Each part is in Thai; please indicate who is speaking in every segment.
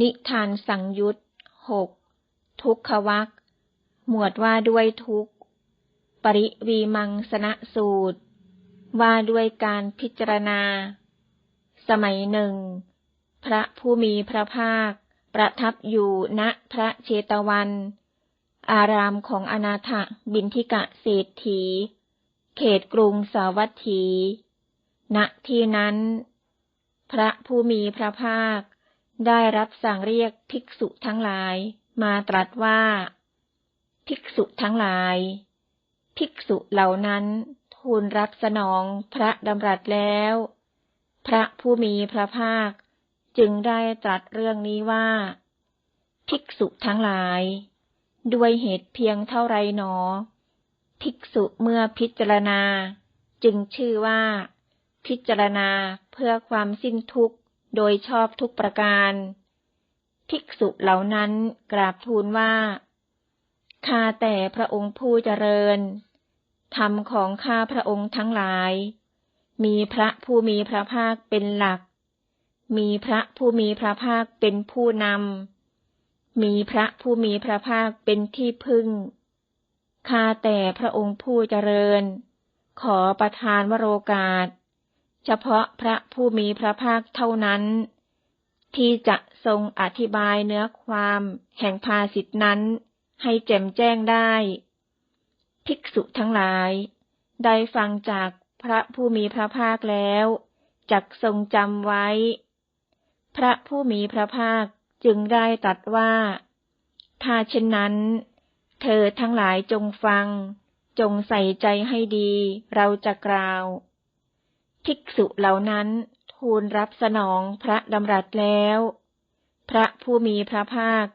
Speaker 1: นิทานสังยุตหกทุกขวักหมวดว่าด้วยทุกปริวีมังสนะสูตร ว่าด้วยการพิจารณา สมัยหนึ่ง พระผู้มีพระภาค ประทับอยู่ณพระเชตวัน อารามของอนาถบินทิกะเศรษฐี เขตกรุงสาวัตถี ณที่นั้น พระผู้มีพระภาค ได้รับสั่งเรียกภิกษุทั้งหลาย มาตรัสว่า ภิกษุทั้งหลาย ภิกษุเหล่านั้นทูลรับสนองพระดำรัสแล้ว พระผู้มีพระภาคจึงได้ตรัสเรื่องนี้ว่า ภิกษุทั้งหลาย ด้วยเหตุเพียงเท่าไรหนอ ภิกษุเมื่อพิจารณา จึงชื่อว่า พิจารณาเพื่อความสิ้นทุกข์ โดยชอบทุกประการ ภิกษุเหล่านั้นกราบทูลว่าข้าแต่พระองค์ผู้เจริญ ธรรมของข้าพระองค์ทั้งหลาย มีพระผู้มีพระภาคเป็นหลัก มีพระผู้มีพระภาคเป็นผู้นำ มีพระผู้มีพระภาคเป็นที่พึ่ง ข้าแต่พระองค์ผู้เจริญ ขอประทานวโรกาส เฉพาะพระผู้มีพระภาคเท่านั้น ที่จะทรงอธิบายเนื้อความแห่งภาสิทธนั้นให้แจ่มแจ้งได้ ภิกษุทั้งหลาย ได้ฟังจากพระผู้มีพระภาคแล้วจักทรงจำไว้ พระผู้มีพระภาคจึงได้ตรัสว่า ถ้าเช่นนั้น เธอทั้งหลายจงฟัง จงใส่ใจให้ดี เราจะกล่าว ภิกษุเหล่านั้นทูลรับสนองพระดำรัสแล้ว พระผู้มีพระภาค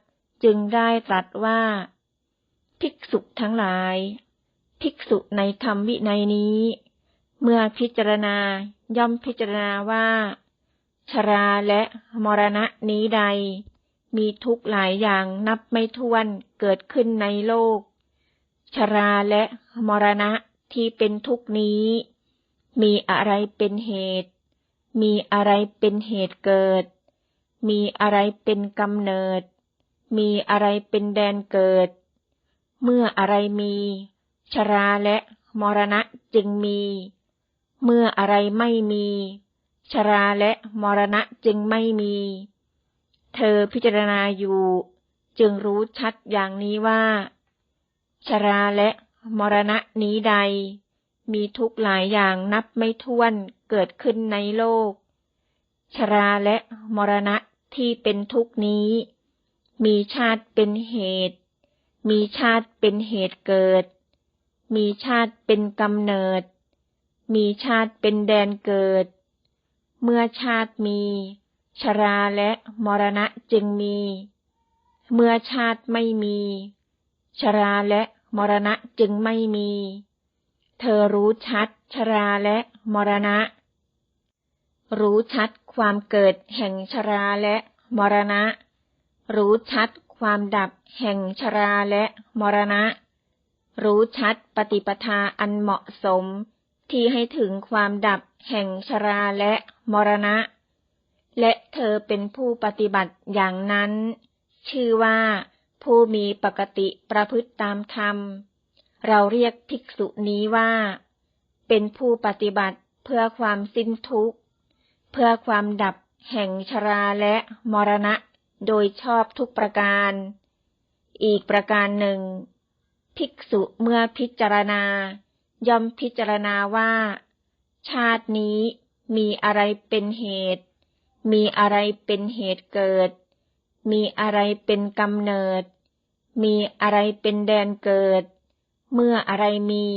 Speaker 1: จึงได้ตรัสว่า ภิกษุทั้งหลาย ภิกษุในธรรมวินัยนี้ เมื่อพิจารณาย่อมพิจารณาว่า ชราและมรณะนี้ใด มีทุกหลายอย่างนับไม่ถ้วนเกิดขึ้นในโลก ชราและมรณะที่เป็นทุกนี้ มีอะไรเป็นเหตุ มีอะไรเป็นเหตุเกิด มีอะไรเป็นกำเนิด มีอะไรเป็นแดนเกิด เมื่ออะไรมี ชราและมรณะจึงมี เมื่ออะไรไม่มี ชราและมรณะจึงไม่มี เธอพิจารณาอยู่ จึงรู้ชัดอย่างนี้ว่า ชราและมรณะนี้ใด มีทุกหลายอย่างนับไม่ถ้วนเกิดขึ้นในโลก ชราและมรณะที่เป็นทุกนี้ มีชาติเป็นเหตุ มีชาติเป็นเหตุเกิด มีชาติเป็นกำเนิด มีชาติเป็นแดนเกิด เมื่อชาติมี ชราและมรณะจึงมี เมื่อชาติไม่มี ชราและมรณะจึงไม่มี เธอรู้ชัด ชราและมรณะ รู้ชัดความเกิดแห่งชราและมรณะ รู้ชัดความดับแห่งชราและมรณะ รู้ชัดปฏิปทาอันเหมาะสม ที่ให้ถึงความดับแห่งชราและมรณะ และเธอเป็นผู้ปฏิบัติอย่างนั้น ชื่อว่าผู้มีปกติประพฤติตามธรรม เราเรียกภิกษุนี้ว่า เป็นผู้ปฏิบัติเพื่อความสิ้นทุกข์ เพื่อความดับแห่งชราและมรณะโดยชอบทุกประการ อีกประการหนึ่ง ภิกษุเมื่อพิจารณา ย่อมพิจารณาว่า ชาตินี้มีอะไรเป็นเหตุ มีอะไรเป็นเหตุเกิด มีอะไรเป็นกำเนิด มีอะไรเป็นแดนเกิด เมื่ออะไรมี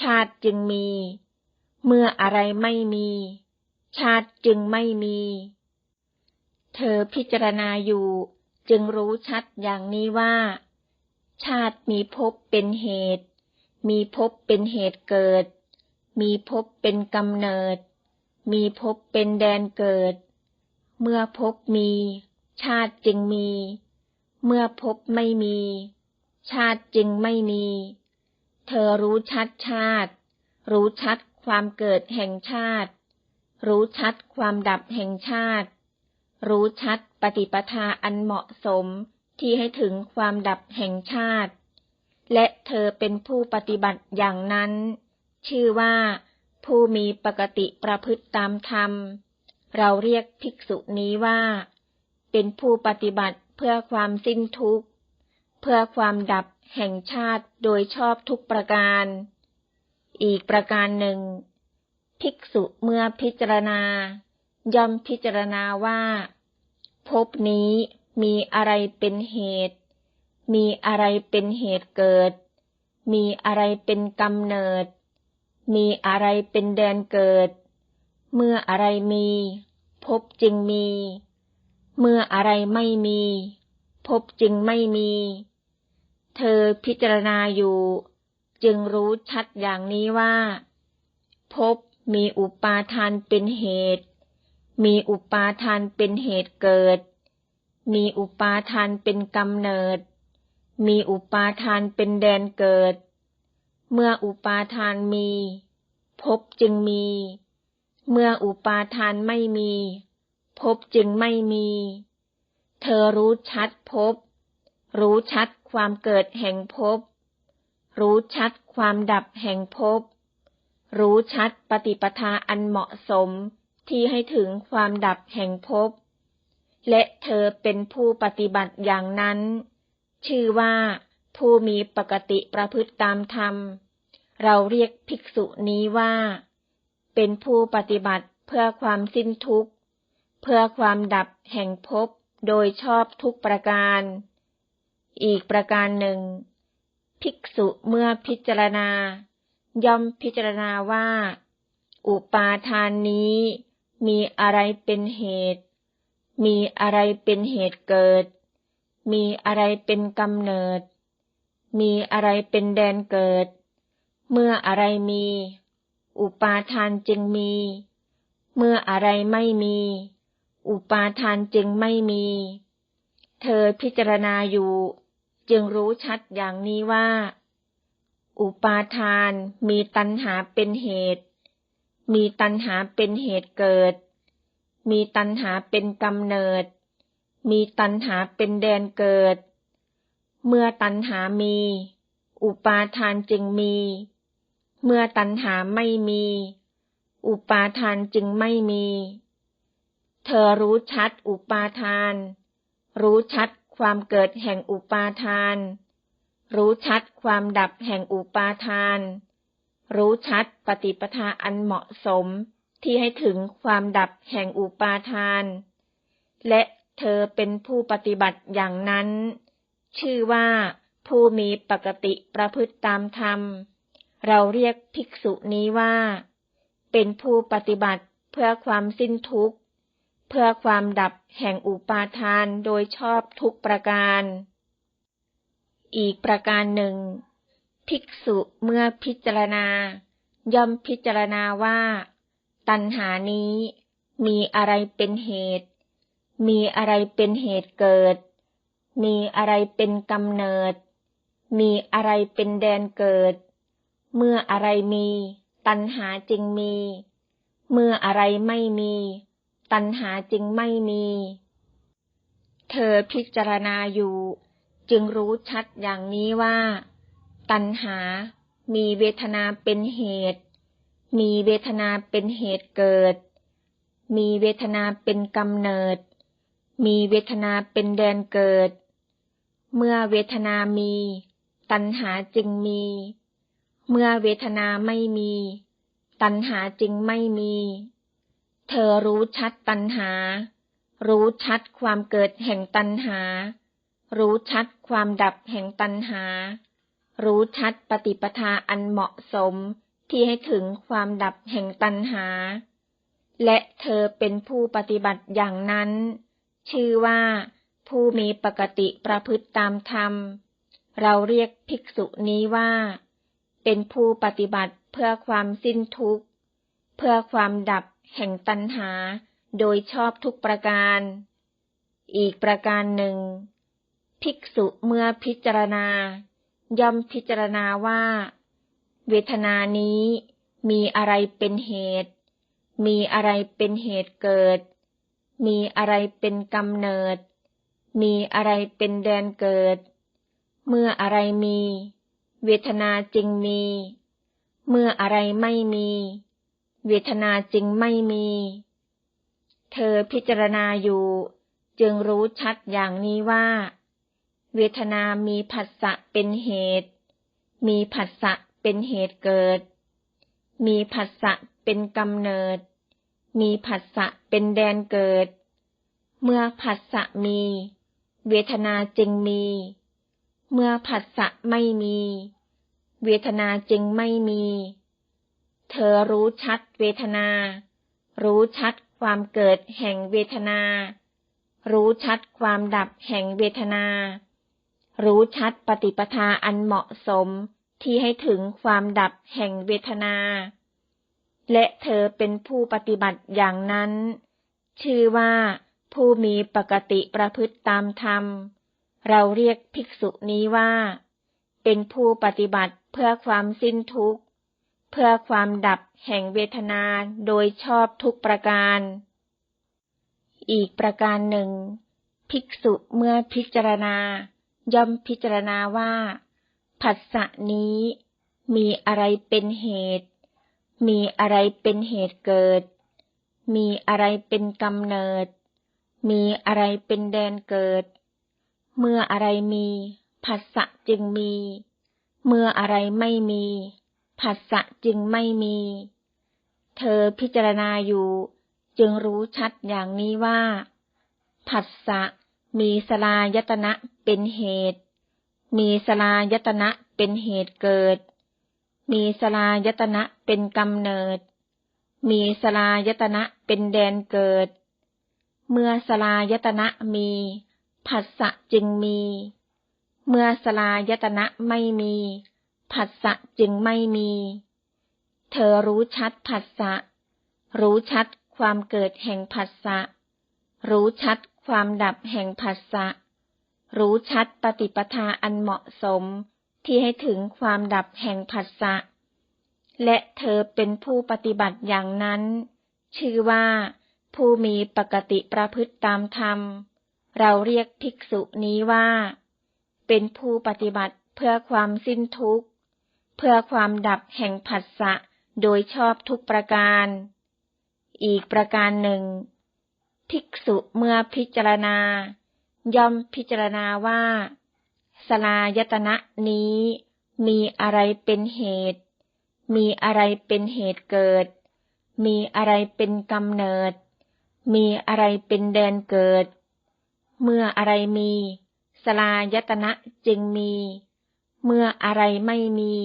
Speaker 1: ชาติจึงมี เมื่ออะไรไม่มี ชาติจึงไม่มี เธอพิจารณาอยู่จึงรู้ชัดอย่างนี้ว่า ชาติมีภพเป็นเหตุ มีภพเป็นเหตุเกิด มีภพเป็นกำเนิด มีภพเป็นแดนเกิด เมื่อภพมี ชาติจึงมี เมื่อภพไม่มี ชาติจึงไม่มี เธอรู้ชัดชาติ รู้ชัดความเกิดแห่งชาติ รู้ชัดความดับแห่งชาติ รู้ชัดปฏิปทาอันเหมาะสมที่ให้ถึงความดับแห่งชาติ และเธอเป็นผู้ปฏิบัติอย่างนั้น ชื่อว่า ผู้มีปกติประพฤติตามธรรม เราเรียกภิกษุนี้ว่า เป็นผู้ปฏิบัติเพื่อความสิ้นทุกข์ เพื่อความดับ แห่งชาติโดยชอบทุกประการ อีกประการหนึ่ง ภิกษุเมื่อพิจารณา ย่อมพิจารณาว่าภพนี้มีอะไรเป็นเหตุ มีอะไรเป็นเหตุเกิด มีอะไรเป็นกำเนิด มีอะไรเป็นแดนเกิด เมื่ออะไรมีภพจึงมี เมื่ออะไรไม่มีภพจึงไม่มี เธอพิจารณาอยู่ จึงรู้ชัดอย่างนี้ว่าภพมีอุปาทานเป็นเหตุ มีอุปาทานเป็นเหตุเกิด มีอุปาทานเป็นกำเนิด มีอุปาทานเป็นแดนเกิด เมื่ออุปาทานมีภพจึงมี เมื่ออุปาทานไม่มีภพจึงไม่มี เธอรู้ชัดภพรู้ชัด ความเกิดแห่งภพ รู้ชัดความดับแห่งภพ รู้ชัดปฏิปทาอันเหมาะสมที่ให้ถึงความดับแห่งภพ และเธอเป็นผู้ปฏิบัติอย่างนั้น ชื่อว่าผู้มีปกติประพฤติตามธรรม เราเรียกภิกษุนี้ว่า เป็นผู้ปฏิบัติเพื่อความสิ้นทุกข์ เพื่อความดับแห่งภพโดยชอบทุกประการ อีกประการหนึ่ง ภิกษุเมื่อพิจารณา ย่อมพิจารณาว่า อุปาทานนี้มีอะไรเป็นเหตุ มีอะไรเป็นเหตุเกิด มีอะไรเป็นกำเนิด มีอะไรเป็นแดนเกิด เมื่ออะไรมี อุปาทานจึงมี เมื่ออะไรไม่มี อุปาทานจึงไม่มี เธอพิจารณาอยู่ จึงรู้ชัดอย่างนี้ว่า อุปาทานมีตัณหาเป็นเหตุ มีตัณหาเป็นเหตุเกิด มีตัณหาเป็นกำเนิด มีตัณหาเป็นแดนเกิด เมื่อตัณหามี อุปาทานจึงมี เมื่อตัณหาไม่มี อุปาทานจึงไม่มี เธอรู้ชัดอุปาทาน รู้ชัด ความเกิดแห่งอุปาทาน รู้ชัดความดับแห่งอุปาทาน รู้ชัดปฏิปทาอันเหมาะสมที่ให้ถึงความดับแห่งอุปาทาน และเธอเป็นผู้ปฏิบัติอย่างนั้น ชื่อว่าผู้มีปกติประพฤติตามธรรม เราเรียกภิกษุนี้ว่า เป็นผู้ปฏิบัติเพื่อความสิ้นทุกข์ เพื่อความดับแห่งอุปาทานโดยชอบทุกประการ อีกประการหนึ่ง ภิกษุเมื่อพิจารณา ย่อมพิจารณาว่า ตัณหานี้มีอะไรเป็นเหตุ มีอะไรเป็นเหตุเกิด มีอะไรเป็นกำเนิด มีอะไรเป็นแดนเกิด เมื่ออะไรมี ตัณหาจึงมี เมื่ออะไรไม่มี ตัณหาจึงไม่มี เธอพิจารณาอยู่ จึงรู้ชัดอย่างนี้ว่า ตัณหา มีเวทนาเป็นเหตุ มีเวทนาเป็นเหตุเกิด มีเวทนาเป็นกำเนิด มีเวทนาเป็นแดนเกิด เมื่อเวทนามี ตัณหาจึงมี เมื่อเวทนาไม่มี ตัณหาจึงไม่มี เธอรู้ชัดตัณหา รู้ชัดความเกิดแห่งตัณหา รู้ชัดความดับแห่งตัณหา รู้ชัดปฏิปทาอันเหมาะสมที่ให้ถึงความดับแห่งตัณหา และเธอเป็นผู้ปฏิบัติอย่างนั้น ชื่อว่าผู้มีปกติประพฤติตามธรรม เราเรียกภิกษุนี้ว่า เป็นผู้ปฏิบัติเพื่อความสิ้นทุกข์ เพื่อความดับ แห่งตัณหาโดยชอบทุกประการ อีกประการหนึ่ง ภิกษุเมื่อพิจารณา ย่อมพิจารณาว่า เวทนานี้มีอะไรเป็นเหตุ มีอะไรเป็นเหตุเกิด มีอะไรเป็นกำเนิด มีอะไรเป็นแดนเกิด เมื่ออะไรมี เวทนาจึงมี เมื่ออะไรไม่มี เวทนาจึงไม่มี เธอพิจารณาอยู่ จึงรู้ชัดอย่างนี้ว่า เวทนามีผัสสะเป็นเหตุ มีผัสสะเป็นเหตุเกิด มีผัสสะเป็นกำเนิด มีผัสสะเป็นแดนเกิด เมื่อผัสสะมี เวทนาจึงมี เมื่อผัสสะไม่มี เวทนาจึงไม่มี เธอรู้ชัดเวทนา รู้ชัดความเกิดแห่งเวทนา รู้ชัดความดับแห่งเวทนา รู้ชัดปฏิปทาอันเหมาะสมที่ให้ถึงความดับแห่งเวทนา และเธอเป็นผู้ปฏิบัติอย่างนั้น ชื่อว่าผู้มีปกติประพฤติตามธรรม เราเรียกภิกษุนี้ว่า เป็นผู้ปฏิบัติเพื่อความสิ้นทุกข์ เพื่อความดับแห่งเวทนาโดยชอบทุกประการ อีกประการหนึ่ง ภิกษุเมื่อพิจารณา ย่อมพิจารณาว่า ผัสสะนี้ มีอะไรเป็นเหตุ มีอะไรเป็นเหตุเกิด มีอะไรเป็นกำเนิด มีอะไรเป็นแดนเกิด เมื่ออะไรมีผัสสะจึงมี เมื่ออะไรไม่มี ผัสสะจึงไม่มี เธอพิจารณาอยู่ จึงรู้ชัดอย่างนี้ว่า ผัสสะมีสลายตนะเป็นเหตุ มีสลายตนะเป็นเหตุเกิด มีสลายตนะเป็นกำเนิด มีสลายตนะเป็นแดนเกิด เมื่อสลายตนะมีผัสสะจึงมี เมื่อสลายตนะไม่มี ผัสสะจึงไม่มี เธอรู้ชัดผัสสะ รู้ชัดความเกิดแห่งผัสสะ รู้ชัดความดับแห่งผัสสะ รู้ชัดปฏิปทาอันเหมาะสมที่ให้ถึงความดับแห่งผัสสะ และเธอเป็นผู้ปฏิบัติอย่างนั้น ชื่อว่าผู้มีปกติประพฤติตามธรรม เราเรียกภิกษุนี้ว่า เป็นผู้ปฏิบัติเพื่อความสิ้นทุกข์ เพื่อความดับแห่งผัสสะโดยชอบทุกประการ อีกประการหนึ่ง ภิกษุเมื่อพิจารณา ย่อมพิจารณาว่าสลายตนะนี้มีอะไรเป็นเหตุ มีอะไรเป็นเหตุเกิด มีอะไรเป็นกำเนิด มีอะไรเป็นแดนเกิด เมื่ออะไรมี สลายตนะจึงมี เมื่ออะไรไม่มี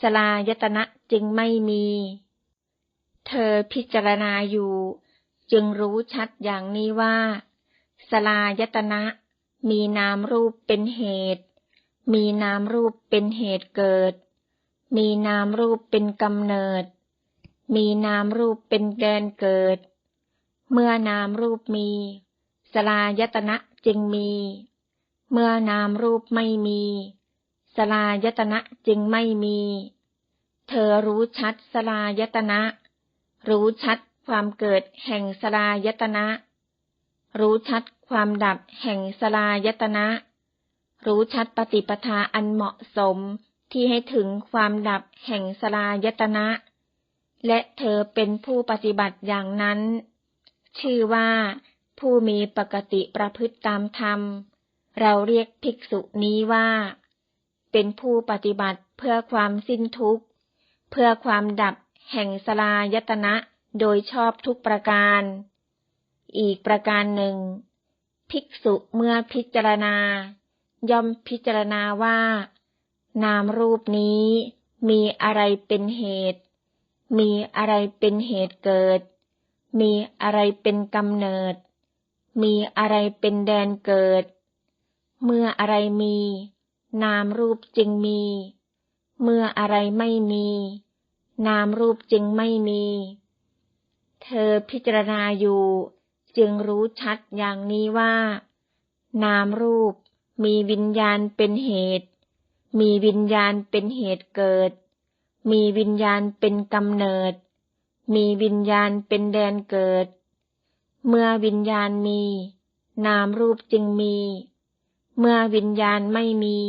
Speaker 1: สลายตนะจึงไม่มี เธอพิจารณาอยู่ จึงรู้ชัดอย่างนี้ว่าสลายตนะ มีนามรูปเป็นเหตุ มีนามรูปเป็นเหตุเกิด มีนามรูปเป็นกำเนิด มีนามรูปเป็นแดนเกิด เมื่อนามรูปมีสลายตนะจึงมี เมื่อนามรูปไม่มี สลายตนะจึงไม่มี เธอรู้ชัดสลายตนะ รู้ชัดความเกิดแห่งสลายตนะ รู้ชัดความดับแห่งสลายตนะ รู้ชัดปฏิปทาอันเหมาะสมที่ให้ถึงความดับแห่งสลายตนะ และเธอเป็นผู้ปฏิบัติอย่างนั้น ชื่อว่าผู้มีปกติประพฤติตามธรรม เราเรียกภิกษุนี้ว่า เป็นผู้ปฏิบัติเพื่อความสิ้นทุกข์ เพื่อความดับแห่งสลายตนะโดยชอบทุกประการ อีกประการหนึ่ง ภิกษุเมื่อพิจารณา ย่อมพิจารณาว่า นามรูปนี้มีอะไรเป็นเหตุ มีอะไรเป็นเหตุเกิด มีอะไรเป็นกำเนิด มีอะไรเป็นแดนเกิด เมื่ออะไรมี นามรูปจึงมี เมื่ออะไรไม่มี นามรูปจึงไม่มี เธอพิจารณาอยู่ จึงรู้ชัดอย่างนี้ว่า นามรูปมีวิญญาณเป็นเหตุ มีวิญญาณเป็นเหตุเกิด มีวิญญาณเป็นกำเนิด มีวิญญาณเป็นแดนเกิด เมื่อวิญญาณมี นามรูปจึงมี เมื่อวิญญาณไม่มี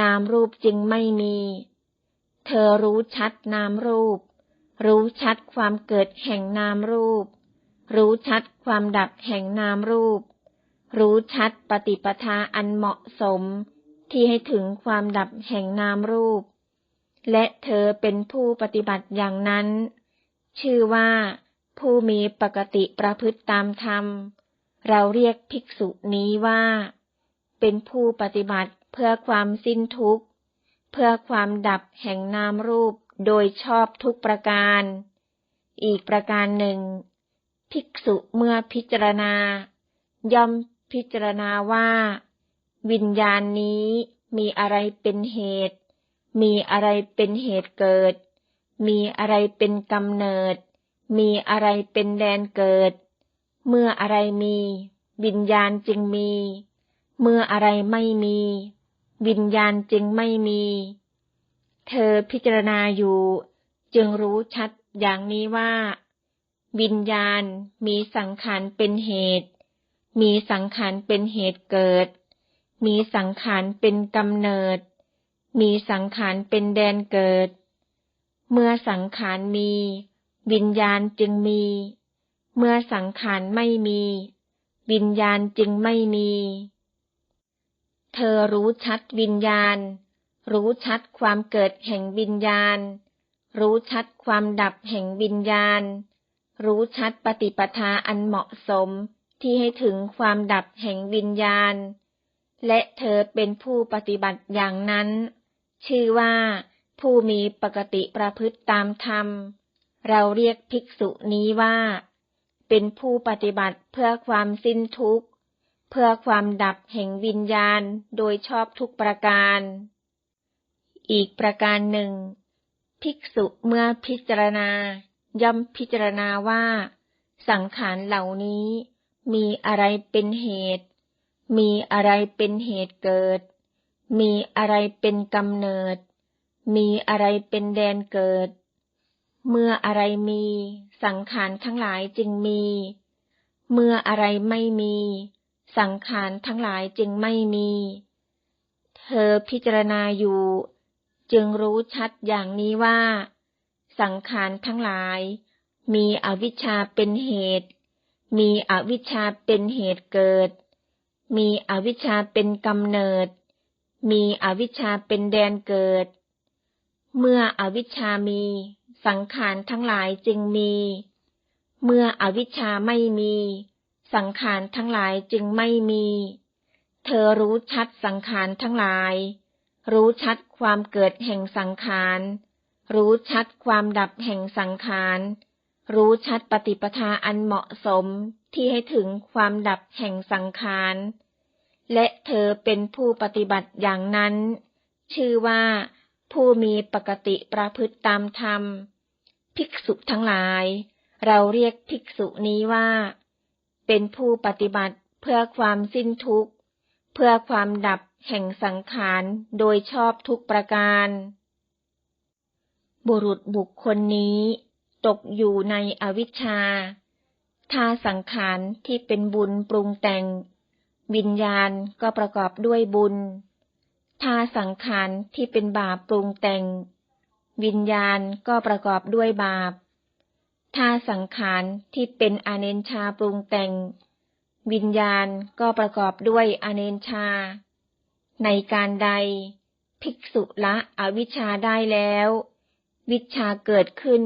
Speaker 1: นามรูปจึงไม่มี เธอรู้ชัดนามรูป รู้ชัดความเกิดแห่งนามรูป รู้ชัดความดับแห่งนามรูป รู้ชัดปฏิปทาอันเหมาะสม ที่ให้ถึงความดับแห่งนามรูป และเธอเป็นผู้ปฏิบัติอย่างนั้น ชื่อว่าผู้มีปกติประพฤติตามธรรม เราเรียกภิกษุนี้ว่า เป็นผู้ปฏิบัติเพื่อความสิ้นทุกข์ เพื่อความดับแห่งนามรูปโดยชอบทุกประการ อีกประการหนึ่ง ภิกษุเมื่อพิจารณา ย่อมพิจารณาว่า วิญญาณนี้มีอะไรเป็นเหตุ มีอะไรเป็นเหตุเกิด มีอะไรเป็นกำเนิด มีอะไรเป็นแดนเกิด เมื่ออะไรมี วิญญาณจึงมี เมื่ออะไรไม่มี วิญญาณจึงไม่มี เธอพิจารณาอยู่ จึงรู้ชัดอย่างนี้ว่า วิญญาณมีสังขารเป็นเหตุ มีสังขารเป็นเหตุเกิด มีสังขารเป็นกำเนิด มีสังขารเป็นแดนเกิด เมื่อสังขารมี วิญญาณจึงมี เมื่อสังขารไม่มี วิญญาณจึงไม่มี เธอรู้ชัดวิญญาณ รู้ชัดความเกิดแห่งวิญญาณ รู้ชัดความดับแห่งวิญญาณ รู้ชัดปฏิปทาอันเหมาะสมที่ให้ถึงความดับแห่งวิญญาณ และเธอเป็นผู้ปฏิบัติอย่างนั้น ชื่อว่าผู้มีปกติประพฤติตามธรรม เราเรียกภิกษุนี้ว่า เป็นผู้ปฏิบัติเพื่อความสิ้นทุกข์ เพื่อความดับแห่งวิญญาณโดยชอบทุกประการ อีกประการหนึ่ง ภิกษุเมื่อพิจารณา ย่อมพิจารณาว่า สังขารเหล่านี้มีอะไรเป็นเหตุ มีอะไรเป็นเหตุเกิด มีอะไรเป็นกำเนิด มีอะไรเป็นแดนเกิด เมื่ออะไรมี สังขารทั้งหลายจึงมี เมื่ออะไรไม่มี สังขารทั้งหลายจึงไม่มี เธอพิจารณาอยู่ จึงรู้ชัดอย่างนี้ว่า สังขารทั้งหลาย มีอวิชชาเป็นเหตุ มีอวิชชาเป็นเหตุเกิด มีอวิชชาเป็นกำเนิด มีอวิชชาเป็นแดนเกิด เมื่ออวิชชามี สังขารทั้งหลายจึงมี เมื่ออวิชชาไม่มี สังขารทั้งหลายจึงไม่มี เธอรู้ชัดสังขารทั้งหลาย รู้ชัดความเกิดแห่งสังขาร รู้ชัดความดับแห่งสังขาร รู้ชัดปฏิปทาอันเหมาะสมที่ให้ถึงความดับแห่งสังขาร และเธอเป็นผู้ปฏิบัติอย่างนั้น ชื่อว่าผู้มีปกติประพฤติตามธรรม ภิกษุทั้งหลาย เราเรียกภิกษุนี้ว่า เป็นผู้ปฏิบัติเพื่อความสิ้นทุกข์ เพื่อความดับแห่งสังขารโดยชอบทุกประการ บุรุษบุคคลนี้ ตกอยู่ในอวิชชาถ้าสังขารที่เป็นบุญปรุงแต่ง วิญญาณก็ประกอบด้วยบุญถ้าสังขารที่เป็นบาปปรุงแต่ง วิญญาณก็ประกอบด้วยบาป ถ้าสังขารที่เป็นอเนนชาปรุงแต่ง วิญญาณก็ประกอบด้วยอเนนชา ในการใด ภิกษุละอวิชชาได้แล้ว วิชาเกิดขึ้น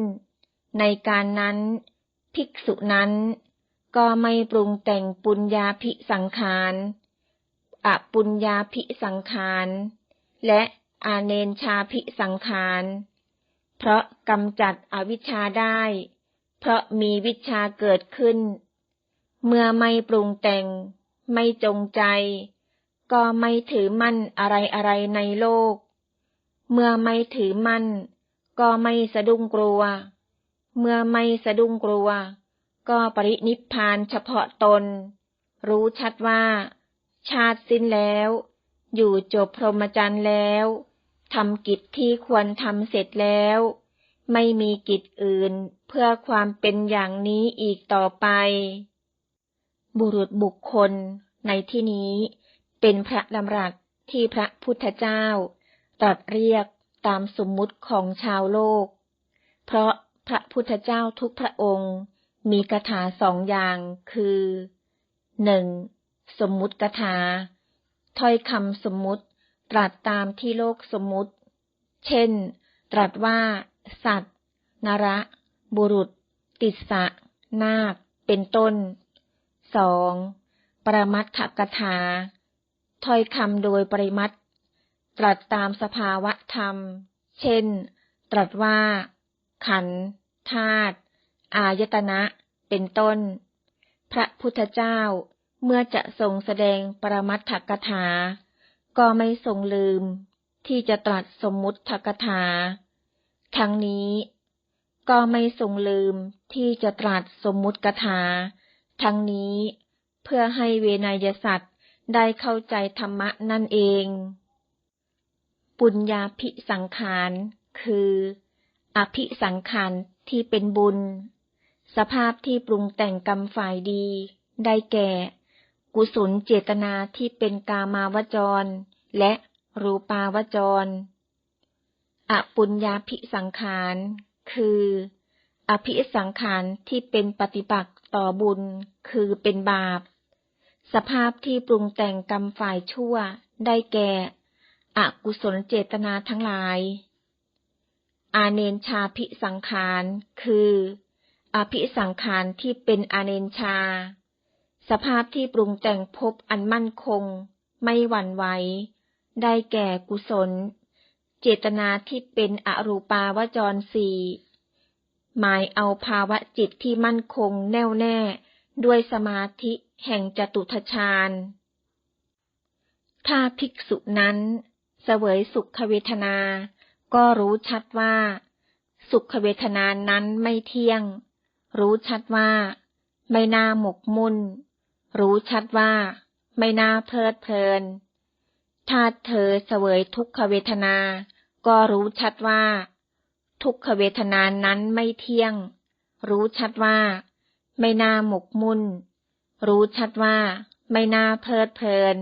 Speaker 1: ในการนั้น ภิกษุนั้น ก็ไม่ปรุงแต่งปุญญาภิสังขารอปุญญาภิสังขารและอาเนนชาภิสังขาร เพราะกำจัดอวิชชาได้ เพราะมีวิชาเกิดขึ้น เมื่อไม่ปรุงแต่ง ไม่จงใจ ก็ไม่ถือมั่นอะไรอะไรในโลก เมื่อไม่ถือมั่น ก็ไม่สะดุ้งกลัว เมื่อไม่สะดุ้งกลัว ก็ปรินิพพานเฉพาะตน รู้ชัดว่า ชาติสิ้นแล้ว อยู่จบพรหมจรรย์แล้วทำกิจที่ควรทำเสร็จแล้ว ไม่มีกิจอื่นเพื่อความเป็นอย่างนี้อีกต่อไป บุรุษบุคคลในที่นี้เป็นพระดำรัสที่พระพุทธเจ้า ตรัสเรียกตามสมมุติของชาวโลก เพราะพระพุทธเจ้าทุกพระองค์มีคาถาสองอย่างคือหนึ่งสมมุติคาถา ถ้อยคำสมมุติตรัสตามที่โลกสมมุติ เช่น ตรัสว่า สัตว์ นระ บุรุษ ติสะ นาค เป็นต้นสองปรมัตถกถา ถ้อยคำโดยปริมัตตรัสตามสภาวะธรรม เช่น ตรัสว่า ขันธ์ธาตุ อายตนะ เป็นต้น พระพุทธเจ้าเมื่อจะทรงแสดงปรมัตถกถา ก็ไม่ทรงลืม ที่จะตรัสสมมุติถกถา ทั้งนี้ก็ไม่ทรงลืมที่จะตรัสสมมุติกถา ทั้งนี้เพื่อให้เวนยสัตว์ได้เข้าใจธรรมะนั่นเอง ปุญญาภิสังขารคือ อภิสังขารที่เป็นบุญ สภาพที่ปรุงแต่งกรรมฝ่ายดี ได้แก่ กุศลเจตนาที่เป็นกามาวจร และรูปาวจร อปุญญาภิสังขาร คือ อภิสังขารที่เป็นปฏิปักษ์ต่อบุญ คือเป็นบาป สภาพที่ปรุงแต่งกรรมฝ่ายชั่ว ได้แก่ อกุศลเจตนาทั้งหลาย อาเนนชาภิสังขาร คือ อภิสังขารที่เป็นอาเนนชา สภาพที่ปรุงแต่งภพอันมั่นคง ไม่หวั่นไหว ได้แก่กุศล เจตนาที่เป็นอรูปาวจรสี่หมายเอาภาวะจิตที่มั่นคงแน่วแน่ ด้วยสมาธิแห่งจตุทชาญ ถ้าภิกษุนั้นเสวยสุขเวทนา ก็รู้ชัดว่า สุขเวทนานั้นไม่เที่ยง รู้ชัดว่า ไม่น่าหมกมุ่น รู้ชัดว่า ไม่น่าเพลิดเพลิน ถ้าเธอเสวยทุกขเวทนา ก็รู้ชัดว่า ทุกขเวทนานั้นไม่เที่ยง รู้ชัดว่า ไม่น่าหมกมุ่น รู้ชัดว่าไม่น่าเพลิดเพลิน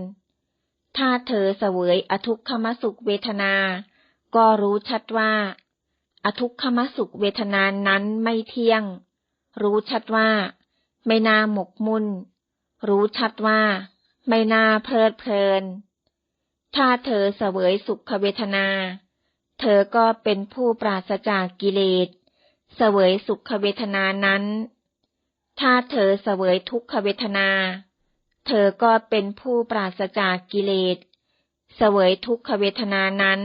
Speaker 1: ถ้าเธอเสวยอทุกขมสุขเวทนา ก็รู้ชัดว่า อทุกขมสุขเวทนานั้นไม่เที่ยง รู้ชัดว่า ไม่น่าหมกมุ่น รู้ชัดว่า ไม่น่าเพลิดเพลิน ถ้าเธอเสวยสุขเวทนา เธอก็เป็นผู้ปราศจากกิเลส เสวยสุขเวทนานั้น ถ้าเธอเสวยทุกขเวทนา เธอก็เป็นผู้ปราศจากกิเลส เสวยทุกขเวทนานั้น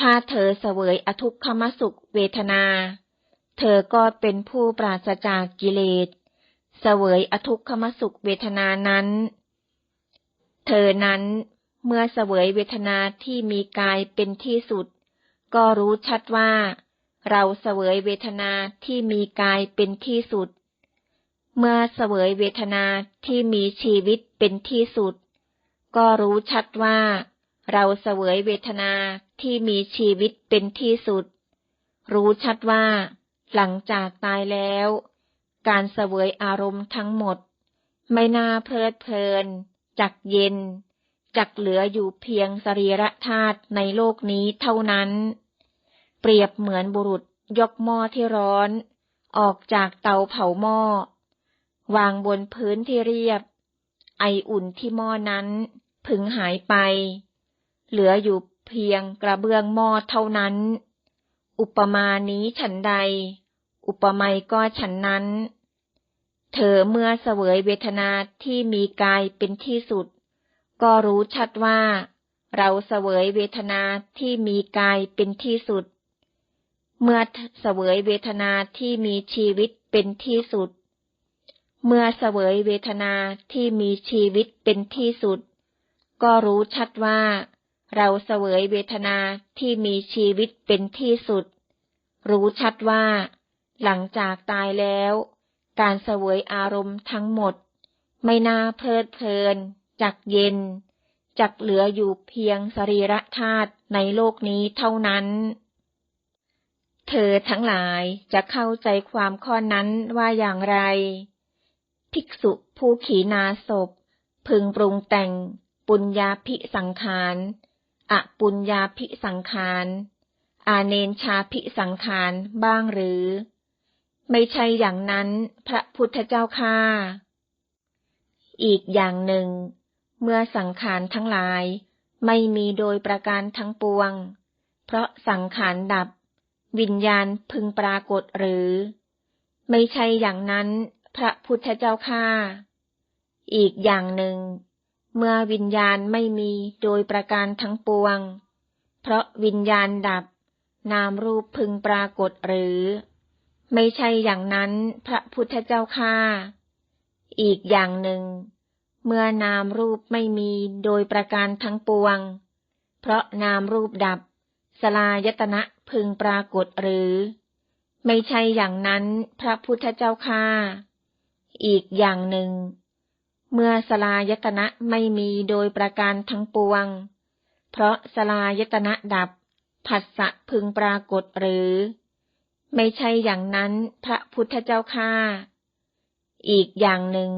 Speaker 1: ถ้าเธอเสวยอทุกขมสุขเวทนา เธอก็เป็นผู้ปราศจากกิเลส เสวยอทุกขมสุขเวทนานั้น เธอนั้น เมื่อเสวยเวทนาที่มีกายเป็นที่สุด ก็รู้ชัดว่า เราเสวยเวทนาที่มีกายเป็นที่สุด เมื่อเสวยเวทนาที่มีชีวิตเป็นที่สุด ก็รู้ชัดว่า เราเสวยเวทนาที่มีชีวิตเป็นที่สุด รู้ชัดว่า หลังจากตายแล้ว การเสวยอารมณ์ทั้งหมด ไม่น่าเพลิดเพลิน จักเย็น จักเหลืออยู่เพียงสรีระธาตุในโลกนี้เท่านั้น เปรียบเหมือนบุรุษยกหม้อที่ร้อน ออกจากเตาเผาหม้อ วางบนพื้นที่เรียบ ไออุ่นที่หม้อนั้นพึงหายไป เหลืออยู่เพียงกระเบื้องหม้อเท่านั้น อุปมานี้ฉันใด อุปไมยก็ฉันนั้น เธอเมื่อเสวยเวทนาที่มีกายเป็นที่สุด ก็รู้ชัดว่า เราเสวยเวทนาที่มีกายเป็นที่สุด เมื่อเสวยเวทนาที่มีชีวิตเป็นที่สุด เมื่อเสวยเวทนาที่มีชีวิตเป็นที่สุด ก็รู้ชัดว่า เราเสวยเวทนาที่มีชีวิตเป็นที่สุด รู้ชัดว่า หลังจากตายแล้ว การเสวยอารมณ์ทั้งหมด ไม่น่าเพลิดเพลิน จักเย็น จักเหลืออยู่เพียงสรีระธาตุในโลกนี้เท่านั้น เธอทั้งหลายจะเข้าใจความข้อนั้นว่าอย่างไร ภิกษุผู้ขีนาศพ พึงปรุงแต่ง ปุญญาภิสังขารอปุญญาภิสังขารอาเนนชาภิสังขารบ้างหรือ ไม่ใช่อย่างนั้นพระพุทธเจ้าค่าอีกอย่างหนึ่ง เมื่อสังขารทั้งหลาย ไม่มีโดยประการทั้งปวง เพราะสังขารดับ วิญญาณพึงปรากฏหรือ ไม่ใช่อย่างนั้น พระพุทธเจ้าค่าอีกอย่างหนึ่ง เมื่อวิญญาณไม่มีโดยประการทั้งปวง เพราะวิญญาณดับ นามรูปพึงปรากฏหรือ ไม่ใช่อย่างนั้น พระพุทธเจ้าค่าอีกอย่างหนึ่ง เมื่อนามรูปไม่มีโดยประการทั้งปวง เพราะนามรูปดับ สลายตนะพึงปรากฏหรือ ไม่ใช่อย่างนั้นพระพุทธเจ้าค่าอีกอย่างหนึ่ง เมื่อสลายตนะไม่มีโดยประการทั้งปวง เพราะสลายตนะดับ ผัสสะพึงปรากฏหรือ ไม่ใช่อย่างนั้นพระพุทธเจ้าค่าอีกอย่างหนึ่ง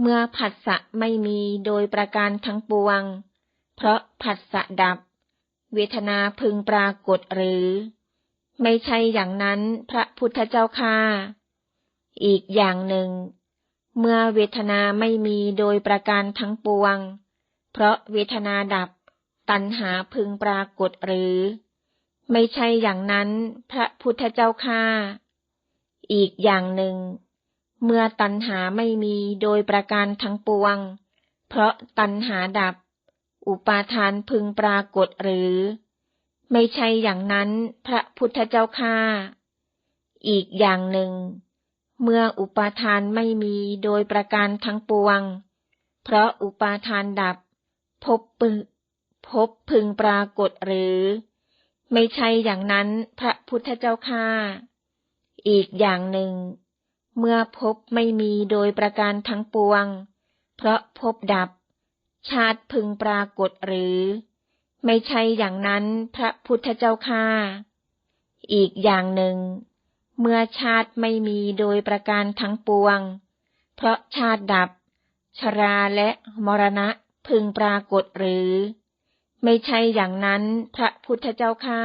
Speaker 1: เมื่อผัสสะไม่มีโดยประการทั้งปวง เพราะผัสสะดับ เวทนาพึงปรากฏหรือ ไม่ใช่อย่างนั้นพระพุทธเจ้าค่าอีกอย่างหนึ่ง เมื่อเวทนาไม่มีโดยประการทั้งปวง เพราะเวทนาดับ ตัณหาพึงปรากฏหรือ ไม่ใช่อย่างนั้นพระพุทธเจ้าค่าอีกอย่างหนึ่ง เมื่อตัณหาไม่มีโดยประการทั้งปวง เพราะตัณหาดับ อุปาทานพึงปรากฏหรือ ไม่ใช่อย่างนั้นพระพุทธเจ้าค่าอีกอย่างหนึ่ง เมื่ออุปาทานไม่มีโดยประการทั้งปวง เพราะอุปาทานดับ พบปึพบพึงปรากฏหรือ ไม่ใช่อย่างนั้นพระพุทธเจ้าค่าอีกอย่างหนึ่ง เมื่อพบไม่มีโดยประการทั้งปวง เพราะพบดับ ชาติพึงปรากฏหรือ ไม่ใช่อย่างนั้นพระพุทธเจ้าค่าอีกอย่างหนึ่ง เมื่อชาติไม่มีโดยประการทั้งปวง เพราะชาติดับ ชราและมรณะพึงปรากฏหรือ ไม่ใช่อย่างนั้นพระพุทธเจ้าค่า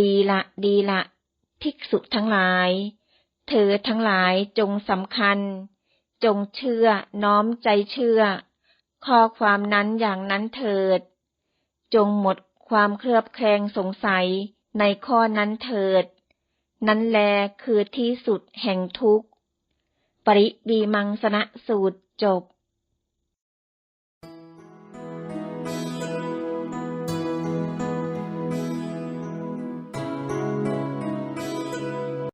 Speaker 1: ดีละดีละ ภิกษุทั้งหลาย เธอทั้งหลายจงสำคัญ จงเชื่อน้อมใจเชื่อ ข้อความนั้นอย่างนั้นเถิด จงหมดความเคลือบแคลงสงสัยในข้อนั้นเถิด นั้นแลคือที่สุดแห่งทุกข์ ปริดีมังสนะสูตรจบ